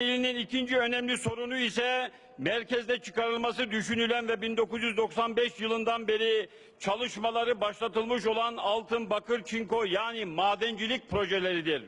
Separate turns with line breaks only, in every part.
ilinin ikinci önemli sorunu ise merkezde çıkarılması düşünülen ve 1995 yılından beri çalışmaları başlatılmış olan altın, bakır, çinko yani madencilik projeleridir.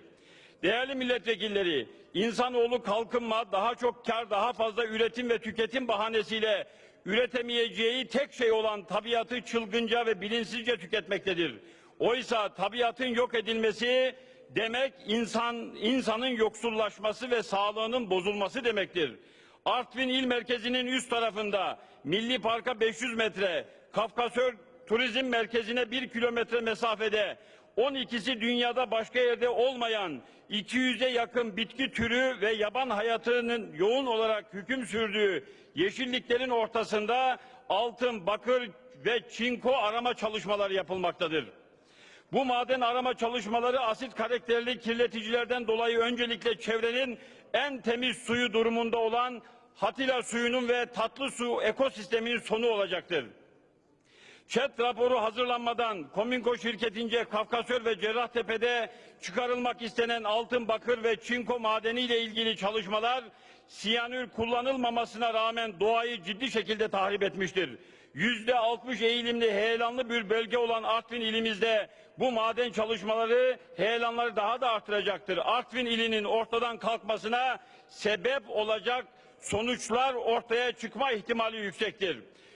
Değerli milletvekilleri, insanoğlu kalkınma, daha çok kar, daha fazla üretim ve tüketim bahanesiyle üretemeyeceği tek şey olan tabiatı çılgınca ve bilinçsizce tüketmektedir. Oysa tabiatın yok edilmesi demek insan insanın yoksullaşması ve sağlığının bozulması demektir. Artvin il merkezinin üst tarafında Milli Park'a 500 metre, Kafkasör Turizm Merkezi'ne 1 kilometre mesafede 12'si dünyada başka yerde olmayan 200'e yakın bitki türü ve yaban hayatının yoğun olarak hüküm sürdüğü yeşilliklerin ortasında altın, bakır ve çinko arama çalışmaları yapılmaktadır. Bu maden arama çalışmaları asit karakterli kirleticilerden dolayı öncelikle çevrenin en temiz suyu durumunda olan Hatila suyunun ve tatlı su ekosisteminin sonu olacaktır. ÇED raporu hazırlanmadan Kominko şirketince Kafkasör ve Cerrahtepe'de çıkarılmak istenen altın, bakır ve çinko madeni ile ilgili çalışmalar siyanür kullanılmamasına rağmen doğayı ciddi şekilde tahrip etmiştir. Yüzde 60 eğilimli heyelanlı bir bölge olan Artvin ilimizde bu maden çalışmaları heyelanları daha da artıracaktır. Artvin ilinin ortadan kalkmasına sebep olacak sonuçlar ortaya çıkma ihtimali yüksektir.